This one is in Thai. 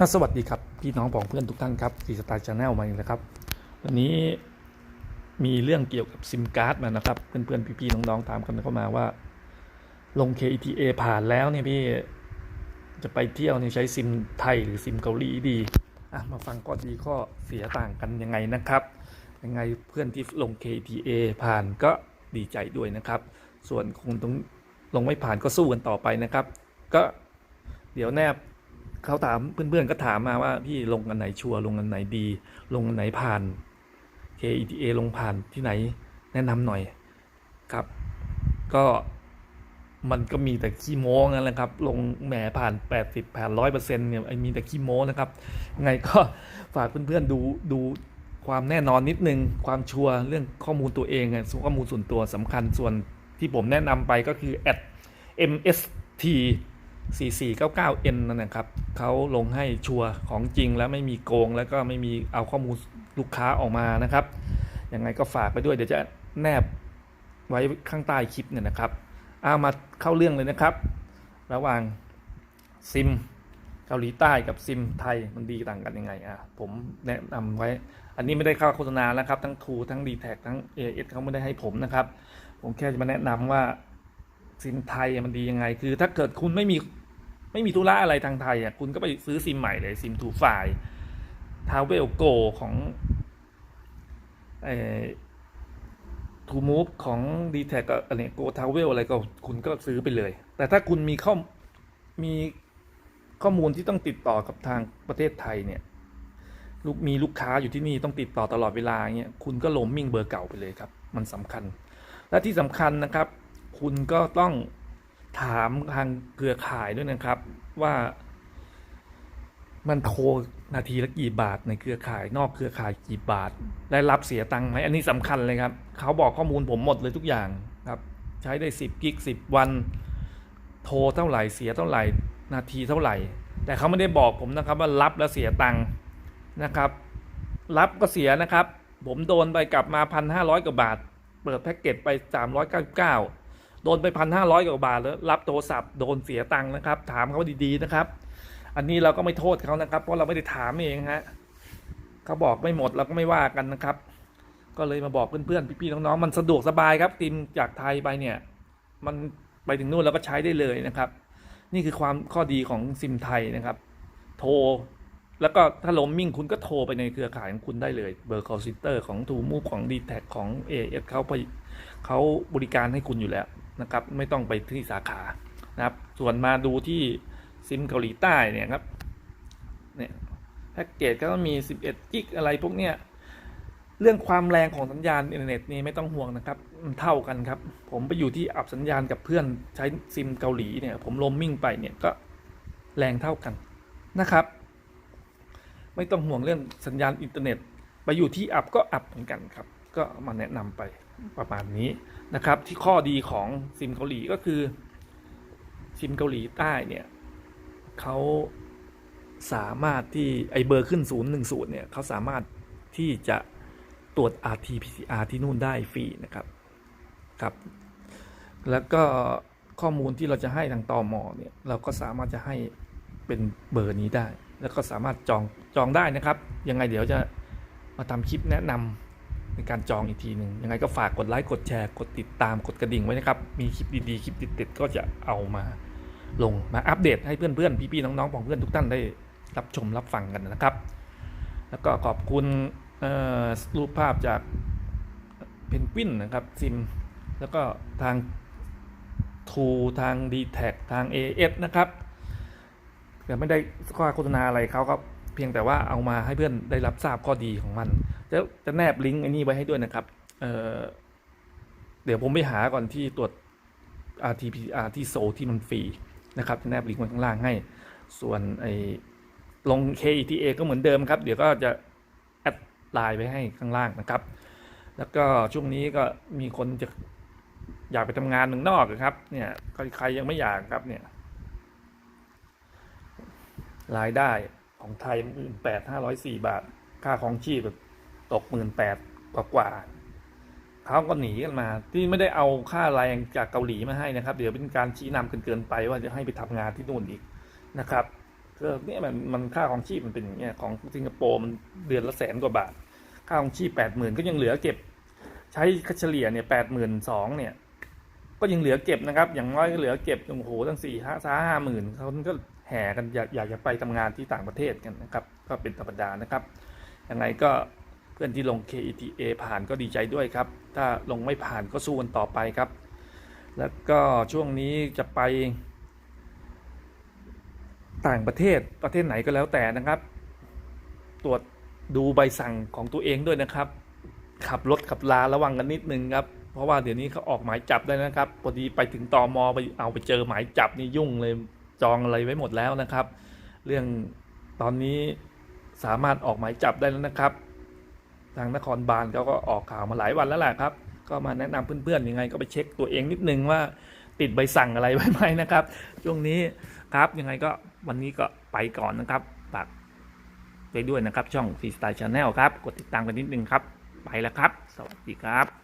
สวัสดีครับพี่น้องผองเพื่อนทุกท่านครับสีสไตล์ชาแนลมาอีกแล้วครับวันนี้มีเรื่องเกี่ยวกับซิมการ์ดมานะครับเพื่อนๆพี่ๆน้องๆถามกันเข้ามาว่า ลง KETA ผ่านแล้วเนี่ยพี่จะไปเที่ยวเนี่ยใช้ซิมไทยหรือซิมเกาหลีดีอะมาฟังข้อดีข้อเสียต่างกันยังไงนะครับยังไงเพื่อนที่ลง KTA ผ่านก็ดีใจด้วยนะครับ ส่วนคงต้องลงไม่ผ่านก็สู้กันต่อไปนะครับ ก็เดี๋ยวแนบ เขาถามเพื่อนๆก็ถามมาว่าพี่ลงอันไหนชัวร์ลงอันไหนดี ลงอันไหนผ่าน KETA ลงผ่านที่ไหนแนะนำหน่อยครับ ก็มันก็มีแต่ขี้โม้นั่นแหละครับ ลงแหมผ่าน 80ผ่านร้อยเปอร์เซ็นต์เนี่ยมีแต่ขี้โม้นะครับ ไงก็ฝากเพื่อนๆดูดูความแน่นอนนิดนึง ความชัวร์เรื่องข้อมูลตัวเองอะข้อมูลส่วนตัวสำคัญส่วนที่ผมแนะนำไปก็คือ at mst 4499n นั่นนะครับเขาลงให้ชัวร์ของจริงแล้วไม่มีโกง แล้วก็ไม่มีเอาข้อมูลลูกค้าออกมานะครับยังไงก็ฝากไปด้วยเดี๋ยวจะแนบไว้ข้างใต้คลิปเนี่ยนะครับเอามาเข้าเรื่องเลยนะครับ ระหว่างซิมเกาหลีใต้กับซิมไทยมันดีต่างกันยังไงอะผมแนะนำไว้ อันนี้ไม่ได้เข้าโฆษณาแล้วครับ ทั้งทูทั้งดีแท็ทั้งเอเอเขาไม่ได้ให้ผมนะครับ ผมแค่จะมาแนะนำว่าซิมไทยมันดียังไง คือถ้าเกิดคุณไม่มี ไม่มีธุระอะไรทางไทยอะคุณก็ไปซื้อซิมใหม่เลยซิมทูไฟทาวเวลโกของเอ่อทูมูฟของดีแท็กอะไรโกทาวเวลอะไรก็คุณก็ซื้อไปเลย แต่ถ้าคุณมีข้อมีข้อมูลที่ต้องติดต่อกับทางประเทศไทยเนี่ยลูกมีลูกค้าอยู่ที่นี่ต้องติดต่อตลอดเวลาเงี้ยคุณก็โลมมิ่งเบอร์เก่าไปเลยครับ มันสำคัญ และที่สำคัญนะครับ คุณก็ต้อง ถามทางเครือข่ายด้วยนะครับ ว่า มันโทรนาทีละกี่บาทในเครือข่าย นอกเครือข่ายกี่บาท ได้รับเสียตังค์ไหมอันนี้สำคัญเลยครับ เขาบอกข้อมูลผมหมดเลยทุกอย่างครับ ใช้ได้ 10กิก10 วัน โทรเท่าไหร่เสียเท่าไหร่ นาทีเท่าไหร่ แต่เขาไม่ได้บอกผมนะครับว่ารับแล้วเสียตังค์นะครับ รับก็เสียนะครับ ผมโดนไปกลับมาพันห้าร้อยกว่าบาท เปิดแพ็กเกจไปสามร้อยเก้าเก้า โดนไปพันห้าร้อยกว่าบาทแล้วรับโทรศัพท์โดนเสียตังค์นะครับ ถามเขาดีๆนะครับ อันนี้เราก็ไม่โทษเขานะครับ เพราะเราไม่ได้ถามเองฮะเขาบอกไม่หมดเราก็ไม่ว่ากันนะครับ ก็เลยมาบอกเพื่อนๆพี่ๆน้องๆมันสะดวกสบายครับทีมจากไทยไปเนี่ย มันไปถึงนู่นแล้วก็ใช้ได้เลยนะครับ นี่คือความข้อดีของซิมไทยนะครับ โทรแล้วก็ถ้าล้มมิ่งคุณก็โทรไปในเครือข่ายของคุณได้เลย เบอร์ call center ของ t ูมูของ d t แทของ AS เขาไปเขาบริการให้คุณอยู่แล้ว นะครับ ไม่ต้องไปที่สาขานะครับ ส่วนมาดูที่ซิมเกาหลีใต้เนี่ยครับเนี่ยแพ็กเกจก็มี 11 กิกอะไรพวกเนี้ยเรื่องความแรงของสัญญาณอินเทอร์เน็ตนี่ไม่ต้องห่วงนะครับมันเท่ากันครับ ผมไปอยู่ที่อับสัญญาณกับเพื่อนใช้ซิมเกาหลีเนี่ย ผมลมมิ่งไปเนี่ยก็แรงเท่ากันนะครับ ไม่ต้องห่วงเรื่องสัญญาณอินเทอร์เน็ต ไปอยู่ที่อับก็อับเหมือนกันครับ ก็มาแนะนำไป ประมาณนี้นะครับ ที่ข้อดีของซิมเกาหลีก็คือ ซิมเกาหลีใต้เนี่ยเขาสามารถที่ไอเบอร์ขึ้น 010เนี่ยเขาสามารถที่จะตรวจ RT-PCR ที่นู่นได้ฟรีนะครับครับ แล้วก็ข้อมูลที่เราจะให้ทางตอมอเนี่ยเราก็สามารถจะให้เป็นเบอร์นี้ได้ แล้วก็สามารถจองจองได้นะครับ ยังไงเดี๋ยวจะมาทำคลิปแนะนำ ในการจองอีกทีหนึ่งยังไงก็ฝากกดไลค์กดแชร์กดติดตามกดกระดิ่งไว้นะครับ มีคลิปดีๆ คลิปเด็ดๆก็จะเอามาลงมาอัปเดตให้เพื่อนๆพี่ๆน้องๆของเพื่อนทุกท่านได้รับชมรับฟังกันนะครับ แล้วก็ขอบคุณรูปภาพจากเพนกวินนะครับซิมแล้วก็ทางทูทาง d t แททาง AS นะครับแต่ไม่ได้ข้อโฆษณาอะไรเขาก็เพียงแต่ว่าเอามาให้เพื่อนได้รับทราบข้อดีของมัน จะจะแนบลิงก์อ้นี่ไว้ให้ด้วยนะครับเออเดี๋ยวผมไปหาก่อนที่ตรวจ RT-PCR ที่โซที่มันฟรีนะครับจะแนบลิงก์ไว้ข้างล่างให้ ส่วนไอ้ลง KETA ก็เหมือนเดิมครับ เดี๋ยวก็จะแอดไลน์ไว้ให้ข้างล่างนะครับ แล้วก็ช่วงนี้ก็มีคนจะอยากไปทำงานเมืองนอกอะครับ เนี่ยใครยังไม่อยากครับเนี่ยรายได้ของไทยมื่นแปดห้าร้อยสี่บาท ค่าของชีพ ตกหมื่นแปดกว่ากว่าเขาก็หนีกันมา ที่ไม่ได้เอาค่าแรงจากเกาหลีมาให้นะครับ เดี๋ยวเป็นการชี้นำเกินเกินไปว่าจะให้ไปทำงานที่นู่นอีกนะครับก็เนี่ยมันมันค่าของชีพมันเป็นอย่างเงี้ยของสิงคโปร์มันเดือนละแสนกว่าบาท ค่าของชีพแปดหมื่นก็ยังเหลือเก็บ ใช้เฉลี่ยเนี่ยแปดหมื่นสองเนี่ยก็ยังเหลือเก็บนะครับ อย่างน้อยก็เหลือเก็บโอ้โหตั้งสี่ห้าซ้าห้าหมื่นเขาก็แห่กันอยากอยากจะไปทำงานที่ต่างประเทศกันนะครับ ก็เป็นธรรมดานะครับยังไงก็ พื่อนที่ลง KETA ผ่านก็ดีใจด้วยครับ ถ้าลงไม่ผ่านก็สู้กันต่อไปครับ แล้วก็ช่วงนี้จะไป ต่างประเทศประเทศไหนก็แล้วแต่นะครับ ตรวจดูใบสั่งของตัวเองด้วยนะครับ ขับรถขับลาระวังกันนิดนึงครับ เพราะว่าเดี๋ยวนี้เขาออกหมายจับได้นะครับ พอดีไปถึงตอมอไปเอาไปเจอหมายจับนี่ยุ่งเลยจองอะไรไว้หมดแล้วนะครับ เรื่องตอนนี้สามารถออกหมายจับได้แล้วนะครับ ทางนครบาลเขาก็ออกข่าวมาหลายวันแล้วแหละครับ ก็มาแนะนำเพื่อนๆยังไงก็ไปเช็คตัวเองนิดนึงว่าติดใบสั่งอะไรไว้ไหมนะครับ ช่วงนี้ครับยังไงก็วันนี้ก็ไปก่อนนะครับฝากไปด้วยนะครับช่องฟรีสไตล์ชาแนลครับ กดติดตามกันนิดนึงครับ ไปแล้วครับ สวัสดีครับ